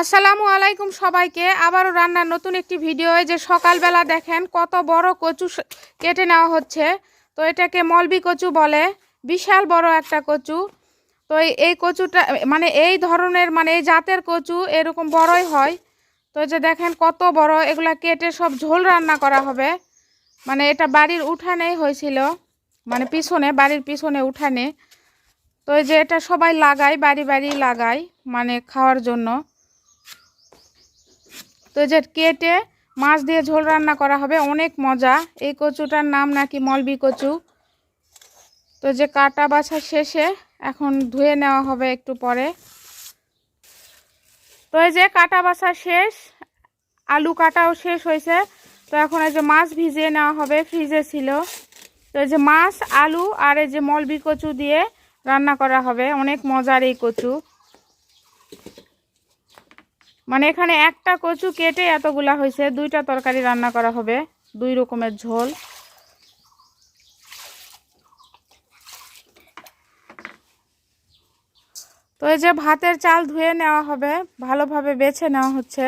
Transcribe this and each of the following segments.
আসসালামু আলাইকুম সবাইকে। আবারও রান্নার নতুন একটি ভিডিও যে সকালবেলা দেখেন কত বড় কচু কেটে নেওয়া হচ্ছে। তো এটাকে মলবি কচু বলে, বিশাল বড় একটা কচু। তো এই- কচুটা মানে এই ধরনের মানে এই জাতের কচু এরকম বড়ই হয়। তো যে দেখেন কত বড়, এগুলা কেটে সব ঝোল রান্না করা হবে। মানে এটা বাড়ির উঠানেই হয়েছিল। মানে পিছনে, বাড়ির পিছনে উঠানে। তো যে এটা সবাই লাগায়, বাড়ি বাড়ি লাগায় মানে খাওয়ার জন্য। তো এই যে কেটে মাছ দিয়ে ঝোল রান্না করা হবে, অনেক মজা। এই কচুটার নাম নাকি মলবি কচু। তো যে কাটা বাছা শেষে এখন ধুয়ে নেওয়া হবে একটু পরে। তো এই যে কাটা বাছা শেষ, আলু কাটাও শেষ হয়েছে। তো এখন এই যে মাছ ভিজিয়ে নেওয়া হবে, ফ্রিজে ছিল। তো এই যে মাছ, আলু আর এই যে মলবি কচু দিয়ে রান্না করা হবে, অনেক মজার এই কচু। মানে এখানে একটা কচু কেটে এতগুলা হয়েছে, দুইটা তরকারি রান্না করা হবে, দুই রকমের ঝোল। তো এই যে ভাতের চাল ধুয়ে নেওয়া হবে, ভালোভাবে বেছে নেওয়া হচ্ছে।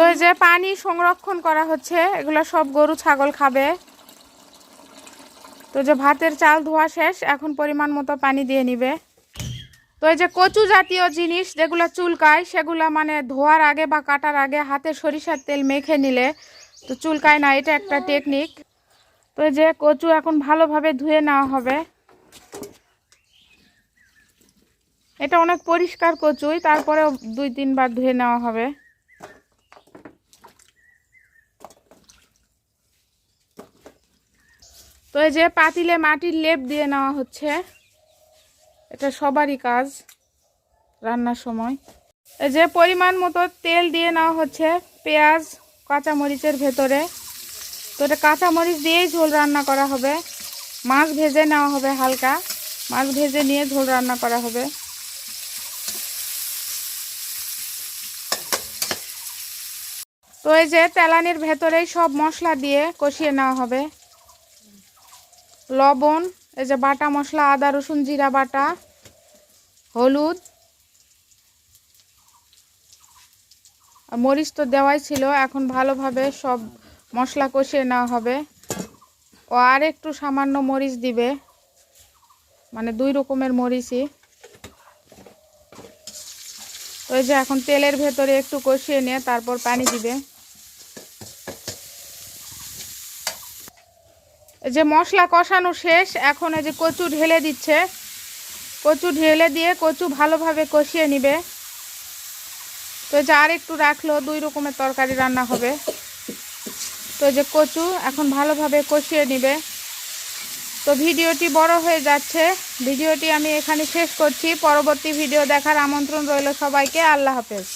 তো এই যে পানি সংরক্ষণ করা হচ্ছে, এগুলো সব গরু, ছাগল খাবে। তো যে ভাতের চাল ধোয়া শেষ, এখন পরিমাণ মতো পানি দিয়ে নিবে। তো এই যে কচু জাতীয় জিনিস যেগুলো চুলকায়, সেগুলো মানে ধোয়ার আগে বা কাটার আগে হাতে সরিষার তেল মেখে নিলে তো চুলকায় না, এটা একটা টেকনিক। তো এই যে কচু এখন ভালোভাবে ধুয়ে নেওয়া হবে। এটা অনেক পরিষ্কার কচুই, তারপরেও দুই তিনবার ধুয়ে নেওয়া হবে। তো এই যে পাতিলে মাটির লেপ দিয়ে নেওয়া হচ্ছে। এটা সবারই কাজ রান্নার সময়। এই যে পরিমাণ মতো তেল দিয়ে নেওয়া হচ্ছে পেঁয়াজ, কাঁচামরিচের ভেতরে। তো এটা কাঁচামরিচ দিয়েই ঝোল রান্না করা হবে। মাছ ভেজে নেওয়া হবে হালকা। মাছ ভেজে নিয়ে ঝোল রান্না করা হবে। তো এই যে তেলানির ভেতরেই সব মশলা দিয়ে কষিয়ে নেওয়া হবে। লবণ, এই যে বাটা মশলা, আদা, রসুন, জিরা বাটা, হলুদ মরিচ তো দেওয়াই ছিল, এখন ভালোভাবে সব মশলা কষিয়ে নেওয়া হবে। ও আর একটু সামান্য মরিচ দিবে মানে দুই রকমের মরিচই। ওই যে এখন তেলের ভেতরে একটু কষিয়ে নিয়ে তারপর পানি দিবে। যে মশলা কষানো শেষ, এখন এই যে কচু ঢেলে দিচ্ছে। কচু ঢেলে দিয়ে কচু ভালোভাবে কষিয়ে নিবে। তো যে আর একটু রাখল, দুই রকমের তরকারি রান্না হবে। তো যে কচু এখন ভালোভাবে কষিয়ে নিবে। তো ভিডিওটি বড় হয়ে যাচ্ছে। ভিডিওটি আমি এখানে শেষ করছি। পরবর্তী ভিডিও দেখার আমন্ত্রণ রইল সবাইকে। আল্লাহ হাফেজ।